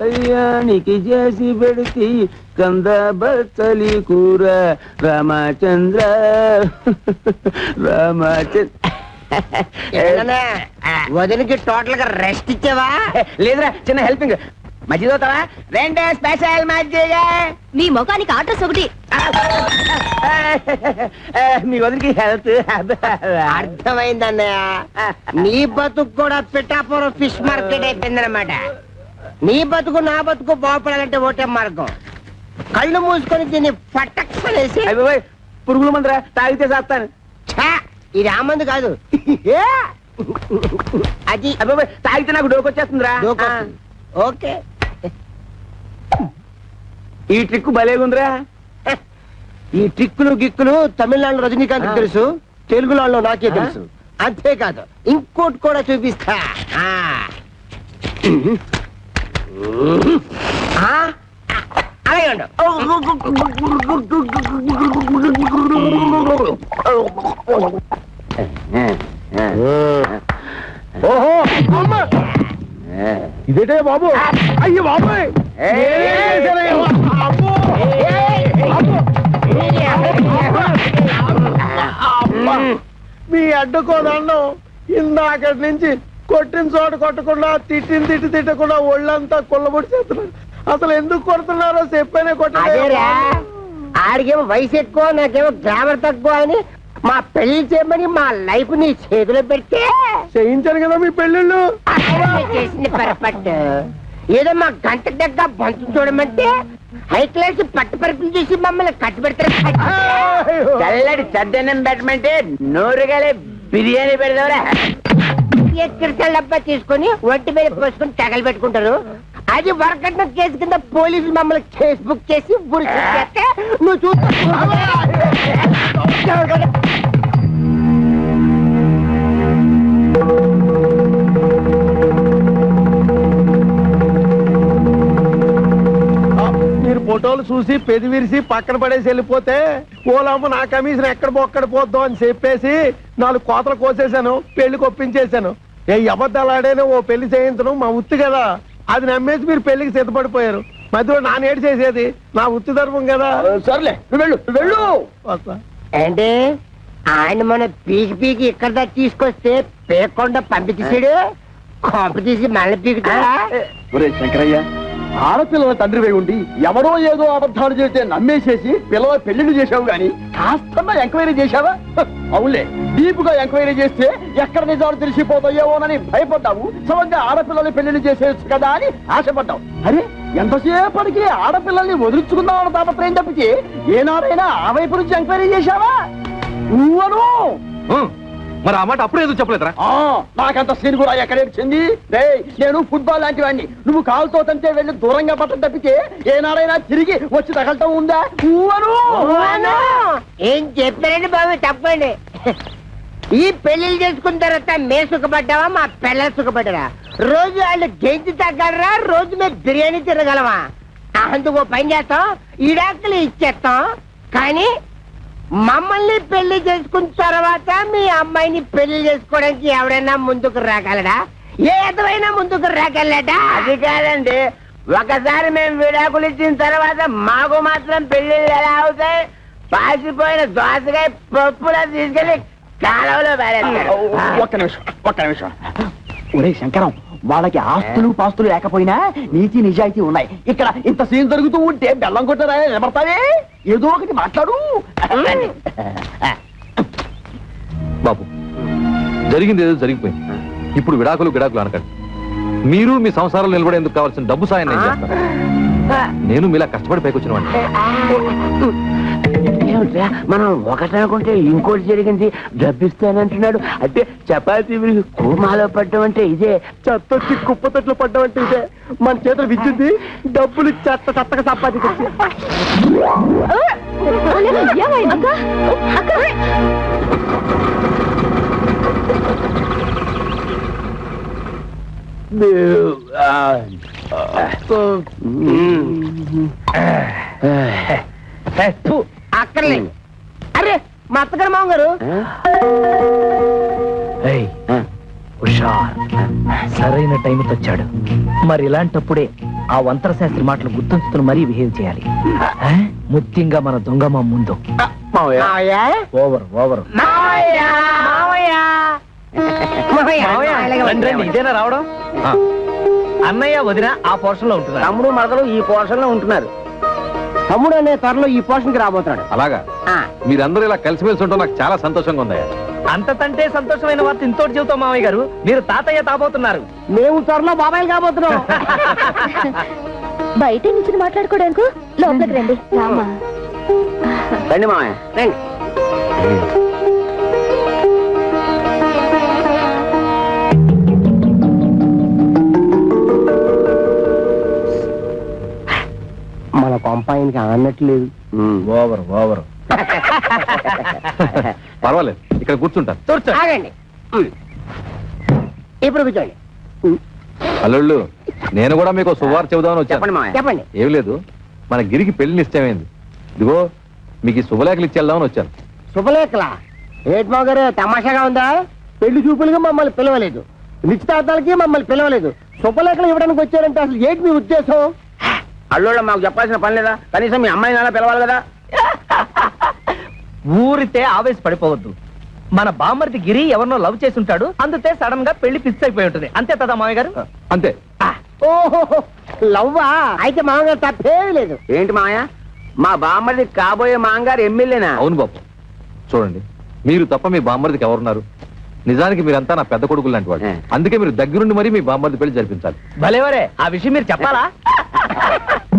కళ్యాణికి చేసి పెడితే కంద బచ్చలి కూర రామచంద్ర. రామచంద్ర. వదినకి టోటల్గా రెస్ట్ ఇచ్చావా? లేదురా చిన్న హెల్పింగ్. మధ్య చదువుతావా రెండే స్పెషల్ మజ్జిగ. మీ ముఖానికి ఆర్డర్స్ ఒకటి. మీ వదిలికి హెల్త్. అర్థమైందన్నయ్య. నీ బతుకు కూడా పిఠాపురం ఫిష్ మార్కెట్ అయిపోయిందన్నమాట. నీ బతుకు నా బతుకు బాగుపడాలంటే ఒకటే మార్గం. కళ్ళు మూసుకొని దీన్ని పట్టక్కనేసి అయిపోయి పురుగుల మందరా తాగితే చేస్తాను. ఇది ఆ మందు కాదు. ఏ? అది అయిపోయి తాగితే నాకు డోకొచ్చేస్తుందిరా. ఓకే. ఈ ట్రిక్ భలేగుందిరా. ఈ ట్రిక్కులు గిక్కులు తమిళనాడు రజనీకాంత్ తెలుసు తెలుగులో నాకే తెలుసు. అంతేకాదు ఇంకోటి కూడా చూపిస్తా? అలాగే ఉండు. ఓహో! అమ్మ ఇదేటే బాబు? అయ్యి బాబోయ్! నేనే! అమ్మ! మీ అడ్డుకో దండం ఇందాకటి నుంచి కొట్టిన చోట కొట్టకుండా తిట్టిన తిట్టి తిట్టకుండా ఒళ్ళంతా కొల్లబొడి చేస్తున్నారు. అసలు ఎందుకు కొడుతున్నారో చెప్పనే అదేరా కొట్టలేదు ఆడికేమో వయసు ఎక్కువ నాకేమో గ్రామర్ తక్కువ అని మా పెళ్ళి చేయమని మా లైఫ్ నీ చేతిలో పెడితే? చేయించాను కదా మీ పెళ్ళిళ్ళు. చేసింది పొరపాటు. ఏదో మా గంట దగ్గర బంతు చూడమంటే హై క్లాస్ పట్టు పరుపులు చేసి మమ్మల్ని కట్టు పెడతారు. చల్లడి చద్దన్నం పెట్టమంటే నోరుగాలే బిర్యానీ పెడదావరా ఎక్కడ తీసుకుని తీసుకొని ఒంటి మీద పోసుకుని తగలు పెట్టుకుంటారు. అది వరకట్న కేసు కింద పోలీసులు మమ్మల్ని కేసు బుక్ చేసి బురి చేస్తే నువ్వు చూస్తా మీరు ఫోటోలు చూసి పెదివిరిసి పక్కన పడేసి వెళ్ళిపోతే ఓలమ్మ నా కమిషన్ ఎక్కడ బొక్కడ పోద్దాం అని చెప్పేసి నాలుగు కోతలు కోసేశాను పెళ్ళి కొప్పించేశాను. ఏ అబద్ధాలు ఆడేనే ఓ పెళ్ళి చేయించడం మా ఉత్తి కదా. అది నమ్మేసి మీరు పెళ్ళికి సిద్ధపడిపోయారు. మధ్యలో నా నేడు చేసేది నా ఉత్తి ధర్మం కదా. సర్లే నువ్వు వెళ్ళు నువ్వు వెళ్ళు. వస్తా. అంటే ఆయన మన పీకి పీకి ఇక్కడ దాకా తీసుకొస్తే పేకుండా పంపించేసాడు కొంప తీసి మళ్ళీ పీకుతాడా? ఒరే శంకరయ్య ఆడపిల్లల తండ్రి వై ఉండి ఎవరో ఏదో అబద్ధాలు చేస్తే నమ్మేసేసి పిల్లల పెళ్ళిళ్ళు చేశావు గాని కాస్తన్నా ఎంక్వైరీ చేశావా? హ, అవులే డీప్గా ఎంక్వైరీ చేస్తే ఎక్కడ నిజాలు తెలిసిపోతాయేమోనని భయపడ్డావు? సమంగా ఆడపిల్లల్ని పెళ్ళిని చేసేయచ్చు కదా అని ఆశపడ్డావు. అరే ఎంతసేపటికి ఆడపిల్లల్ని వదిలించుకుందామని తాపత్రయం తప్పితే ఏనాడైనా ఆ వైపు నుంచి ఎంక్వైరీ చేశావా? నువ్వను! మరి ఆ మాట అప్పుడు ఎందుకు చెప్పలేదురా? ఆ, నాకంత సీన్ కూడా ఎక్కడ వచ్చింది రేయ్, నేను ఫుట్బాల్ లాంటి వాడిని. నువ్వు కాలుతో తంటే వెళ్ళి దూరంగా పట్టం తప్పితే ఏనాడైనా తిరిగి వచ్చి తగలటం ఉందా? ఊవను! అవును. ఏం చెప్పారండి బాబు? తప్పండి ఈ పెళ్ళిళ్ళు చేసుకున్న తర్వాత మే సుఖపడ్డావా మా పిల్లలు సుఖపడ్డారా? రోజు వాళ్ళు గెంజి తగ్గలరా రోజు మేము బిర్యానీ తినగలమా? అందుకు ఓ పని చేస్తాం ఈడాకులు ఇచ్చేస్తాం. కానీ మమ్మల్ని పెళ్ళి చేసుకున్న తర్వాత మీ అమ్మాయిని పెళ్ళి చేసుకోవడానికి ఎవడైనా ముందుకు రాగలడా? ఏ ముందుకు రాగలడా? అది కాదండి. ఒకసారి మేము విడాకులు ఇచ్చిన తర్వాత మాకు మాత్రం పెళ్ళిళ్ళు ఎలా అవుతాయి? పాసిపోయిన దోసకాయ పప్పులా తీసుకెళ్ళి కాలువలో పారేస్తారు. ఒక్క నిమిషం ఒక్క నిమిషం. ఒరే శంకరం వాళ్ళకి ఆస్తులు పాస్తులు లేకపోయినా నీతి నిజాయితీ ఉన్నాయి. ఇక్కడ ఇంత సీన్ జరుగుతూ ఉంటే బెల్లం కొట్టరా నిలబడతావే? ఏదో ఒకటి మాట్లాడు. బాబు జరిగింది ఏదో జరిగిపోయింది. ఇప్పుడు విడాకులు విడాకులు అనకండి. మీరు మీ సంసారాలు నిలబడేందుకు కావాల్సిన డబ్బు సాయం నేను చేస్తాను. నేను మీలా కష్టపడి పైకి వచ్చిన వాడిని ఏమిట్రా మనం ఒకటనుకుంటే ఇంకోటి జరిగింది డబ్బిస్తానంటున్నాడు అంటే చపాతీ విరిగి కూమాలో పడ్డం అంటే ఇదే చెత్తొచ్చి కుప్పతొట్లు పడ్డామంటే ఇదే మన చేతులు విద్యుద్ది డబ్బులు చెత్త చెత్తగా సంపాదించి అక్క అరే మా అత్తగారు మామగారు. హుషార్. సరైన టైం తెచ్చాడు మరి ఇలాంటప్పుడే ఆ వంతర శాస్త్రి మాటలు గుర్తుంచుతున్న మరీ బిహేవ్ చేయాలి? ముఖ్యంగా మన ముందు. Over over. రండి, రండి, ఇదేనా రావడం? అన్నయ్య వదిన ఆ పోర్షన్లో ఉంటున్నారు. తమ్ముడు మరదలు ఈ పోర్షన్లో ఉంటున్నారు. తమ్ముడు అనే త్వరలో ఈ పోషన్కి రాబోతున్నాడు. అలాగా? ఆ, మీరందరూ ఇలా కలిసిమెలిసి ఉండడం నాకు చాలా సంతోషంగా ఉందయ్యా. అంతకంటే సంతోషమైన వార్త ఇంతోటి చెబుతాం మామయ్య గారు. మీరు తాతయ్య తాబోతున్నారు. మేము త్వరలో బాబాయిలు కాబోతున్నాం. బయట నుంచి మాట్లాడుకోవడానికి? లోపలికి రండి. రండి మావయ్య రండి. మన కొంపాయినికి అన్నట్లేదు ఓవర్ ఓవర్. పర్వాలేదు ఇక్కడ కూర్చుంటాను. కూర్చో ఆగండి. ఉమ్. ఇప్పుడు కూర్చోండి ఉమ్. అల్లుళ్ళు నేను కూడా మీకు శుభవార్త చెబుదామని చెప్పండి వచ్చాను చెప్పండి. ఏం లేదు మన గిరికి పెళ్ళి నిశ్చయమైంది ఇదిగో మీకు ఈ శుభలేఖలు ఇచ్చేద్దామని వచ్చాను. శుభలేఖలా? ఏట్ గారు తమాషాగా ఉందా? పెళ్ళి చూపులుగా మమ్మల్ని పిలవలేదు. నిశ్చితార్థాలకి మమ్మల్ని పిలవలేదు. శుభలేఖలు ఇవ్వడానికి వచ్చారంటే అసలు ఏంటి మీ ఉద్దేశం? అల్లుళ్ళ మాకు చెప్పాల్సిన పని లేదా? కనీసం మీ అమ్మాయి నాన్న పిలవాలి కదా? ఊరితే ఆవేశ పడిపోవద్దు మన బామ్మర్ది గిరి ఎవరినో లవ్ చేసి ఉంటాడు అందుతే సడన్గా పెళ్ళి ఫిక్స్ అయిపోయి ఉంటుంది. అంతే కదా మామయ్య గారు? అంతే. ఓహో లవ్వా? అయితే మామగారు తప్పేమీ లేదు. ఏంటి మావయ్య మా బామ్మది కాబోయే మాంగారు ఎమ్మెల్యేనా? అవును బాబు. చూడండి మీరు తప్ప మీ బామ్మర్దికి ఎవరున్నారు? నిజానికి మీరంతా నా పెద్ద కొడుకులు లాంటి వాడు. అందుకే మీరు దగ్గరుండి మరీ మీ బామ్మర్ది పెళ్ళి జరిపించాలి. భలేవరే ఆ విషయం మీరు చెప్పాలా?